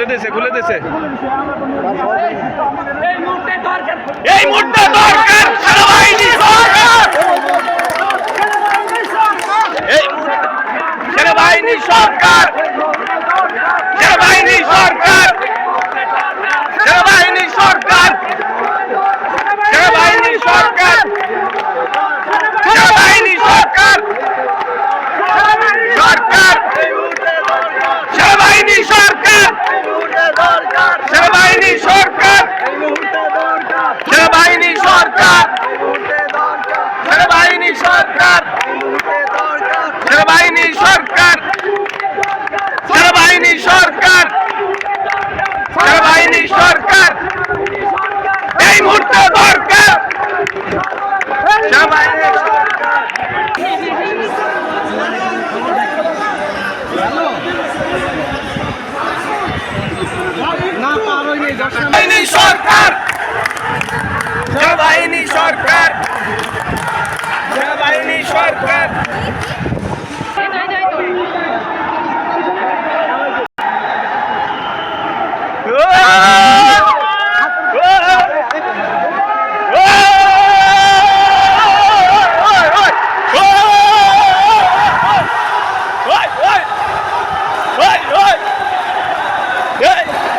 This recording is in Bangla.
খুলে দিয়েছে খুলে দিয়েছে। এই মুহূর্তে দরকার। এই মুহূর্তে দরকার সেনাবাহিনী সরকার। এই সেনাবাহিনী সরকার। সেনাবাহিনী সরকার সরকার। এই মুহূর্তে দরকার সরকার। বাহিনী সরকার। বাহিনী সরকার। Yeah.